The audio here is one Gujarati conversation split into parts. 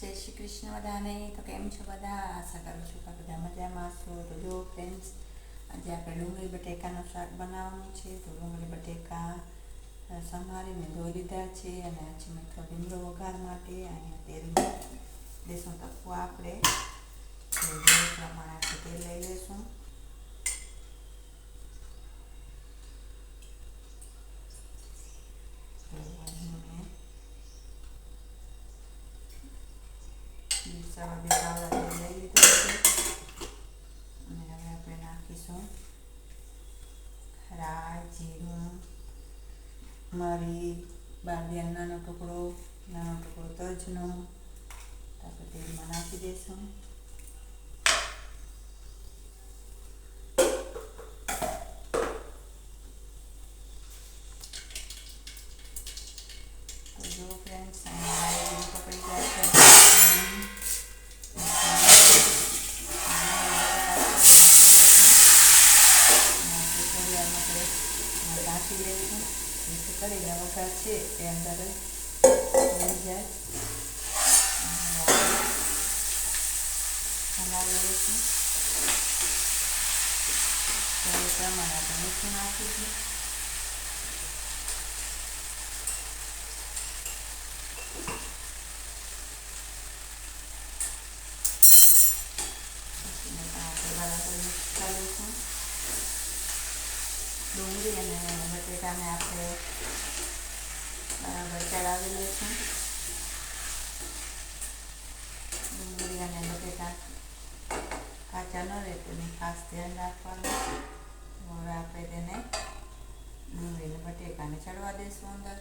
જય શ્રી કૃષ્ણ બધાને તો કેમ છો બધા આશા કરું છું કે બધા મજામાં છો તો જો ફ્રેન્ડ્સ આજે આપણે ડુંગળી બટેકાનું શાક બનાવવાનું છે તો ડુંગળી બટેકા સંભાળીને ધોઈ લીધા છે અને આજે મેં થોડો લીમડો વઘાર માટે અહીંયા તેલ લેશું તકવો આપણે તો જે પ્રમાણે આપણે તેલ લઈ લેશું તો અહીં મેં સવા બે તેલ લઈ લીધું છે અને હવે આપણે નાખીશું રાઈ જીરું મરી બાંધિયાનો નાનો ટુકડો નાનો ટુકડો તજનો આપણે તેલમાં નાખી દઈશું તો જો ફ્રેન્ડ્સ અહીંયા પકડી જાય છે ઢાંકી લઈશું જેથી કરીને વઘાર છે એ અંદર રહી જાય હલાવી લઈશું તો એ પ્રમાણે આપણે મીઠું નાખીશું ડુંગળી અને બટેટાને આપણે બરાબર ચડાવી લઈશું. ડુંગળી અને બટેટા કાચા ન રહે, તેની ખાસ ધ્યાન રાખવાનું હવે આપણે તેને ડુંગળી અને બટેકાને ચડવા દઈશું અંદર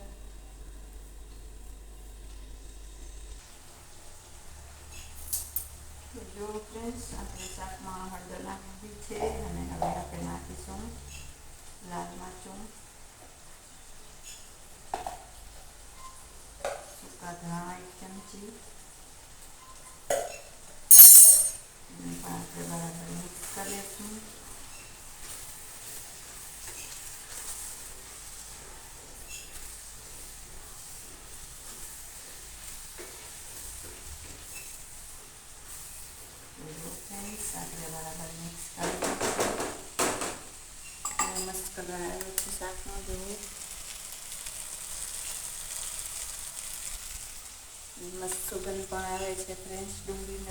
તો જો ફ્રેન્ડ્સ આપણે શાકમાં હળદર નાખી છે અને હવે આપણે નાખીશું લાલ મરચું સૂકા ધાણા એક ચમચી અને પણ આપણે બરાબર મિક્સ કરી લઈશું આપણે બરાબર મિક્સ કરી મસ્ત આવ્યો છે શાકનો જોવો મસ્ત સુગંધ પણ આવે છે ફ્રેન્ચ ડુંગળી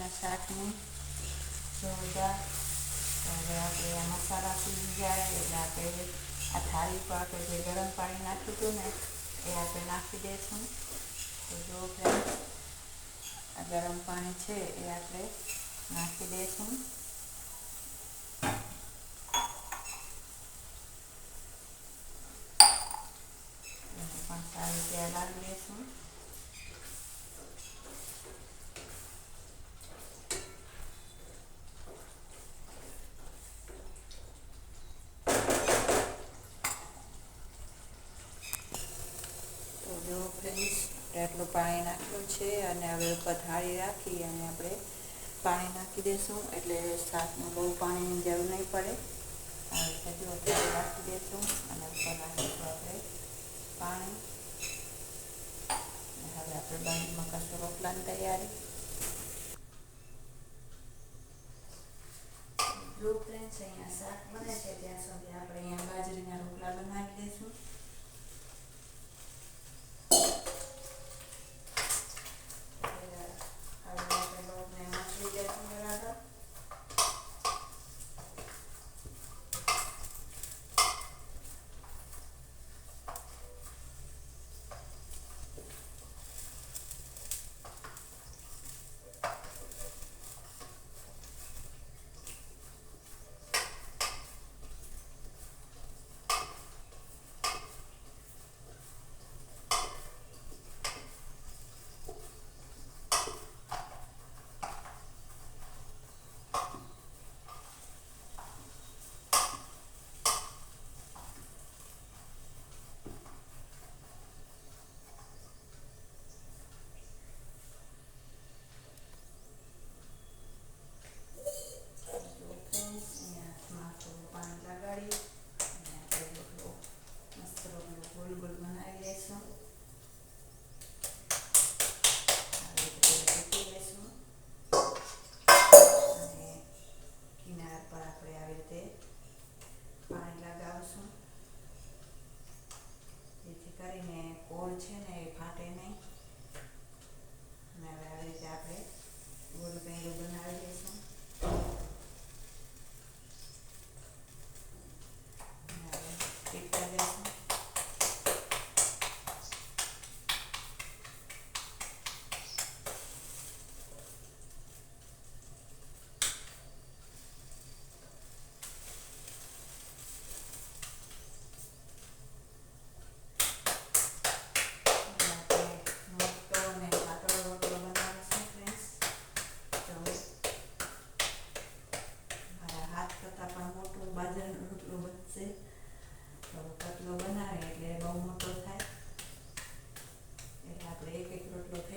ને શાકનું જોરદાર હવે આપણે આ મસાલા સીજી જાય એટલે આપણે આ થાળી પર આપણે જે ગરમ પાણી નાખ્યું હતું ને એ આપણે નાખી દઈશું. તો જો ફ્રેન્ડ આ ગરમ પાણી છે, એ આપણે નાખી દઈશું પણ સારી રીતે હલાવી લઈશું એટલું પાણી નાખ્યું છે અને હવે પથારી રાખી અને આપણે પાણી નાખી દઈશું એટલે શાકમાં બહુ પાણીની જરૂર નહીં પડે. આવી રીતે રાખી દઈશું અને ઉપર નાખીશું આપણે પાણી. હવે આપણે બાંધમાં કશું રોટલાની તૈયારી. જો ફ્રેન્ડ્સ અહીંયા શાક બને છે, ત્યાં સુધી આપણે અહીંયા બાજરીના રોટલા બનાવી દઈશું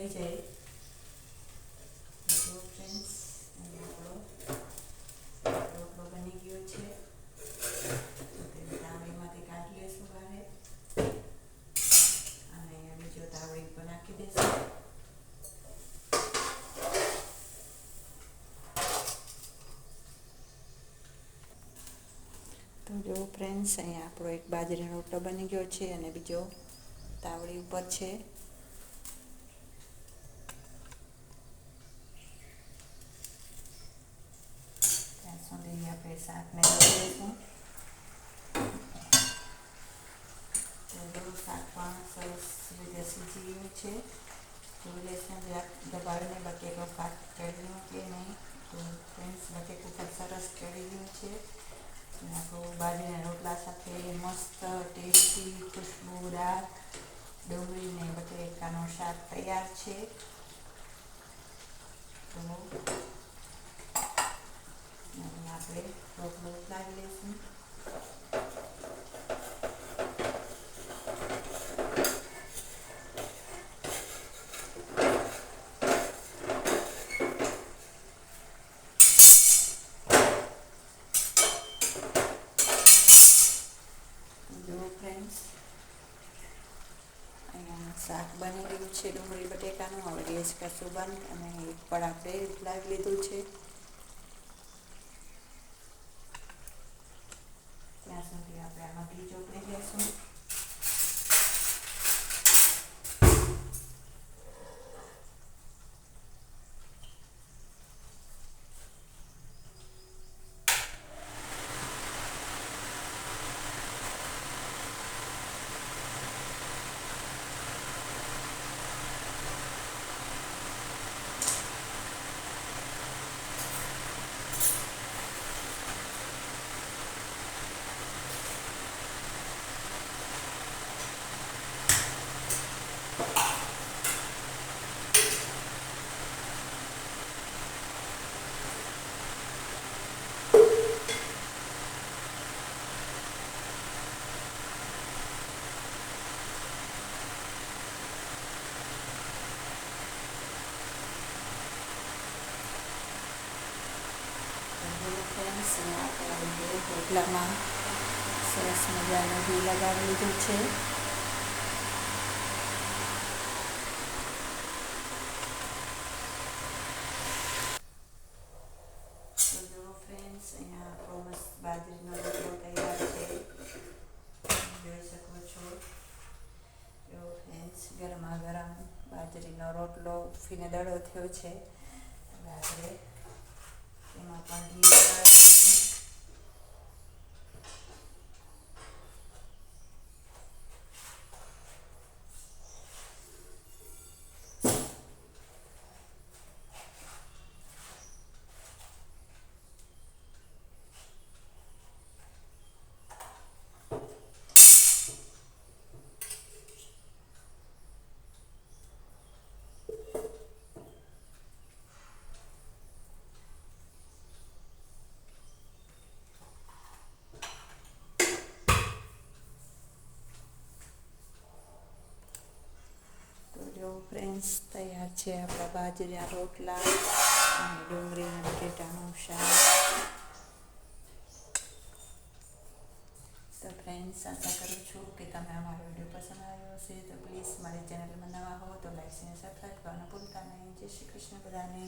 રોટલો જાય જો આપણો રોટલો બની ગયો છે. તાવડીમાંથી કાઢી લઈશું બહાર. અને બીજો તાવડી ઉપર નાખી દઈશું તો જો ફ્રેન્ડ્સ અહીંયા આપણો એક બાજરીનો રોટલો બની ગયો છે અને બીજો તાવડી ઉપર છે ત્યાં આપણે શાકને તો શાક પણ સરસ રીતે સીજી ગયું છે જોઈ લઈશું જરાક દબાવીને બટેકો કાટ ચડ્યું કે નહીં તો ફ્રેન્ડ્સ બકેટ પણ સરસ ચડી ગયું છે આપણું રોટલા સાથે મસ્ત ટેસ્ટી ખુશ્બુદાર ડુંગળીને બટેકાનું શાક તૈયાર છે તો હવે આપણે રોટલો ઉતારી લઈશું શાક બની ગયું છે ડુંગળી બટેકાનું, હવે ગેસ કરશું બંધ અને એક પણ આપણે લાવી લીધું છે ત્યાં સુધી આપણે આમાં ઘી ચોપડી લઈશું ફ્રેન્ડ્સ આપણે રોટલામાં સરસ મજાનું ઘી લગાવી લીધું છે. અહીંયા આપણો મસ્ત બાજરીનો રોટલો તૈયાર છે. જોઈ શકો છો. જો ફ્રેન્ડ્સ ગરમા ગરમ બાજરીનો રોટલો ઉફીને દડો થયો છે. રાત્રે એમાં પણ ઘી લગાવી દઈશું. તો જો ફ્રેન્ડ્સ તૈયાર છે, આપણા બાજરીના રોટલા અને ડુંગળીના બટેટાનું શાક. તો ફ્રેન્ડ્સ આશા કરું છું કે તમે અમારો વીડિયો પસંદ આવ્યો હશે. તો પ્લીઝ મારી ચેનલમાં નવા હો તો લાઈક અને સબસ્ક્રાઈબ કરવાનું ભૂલતા નહીં. જય શ્રી કૃષ્ણ બધાને.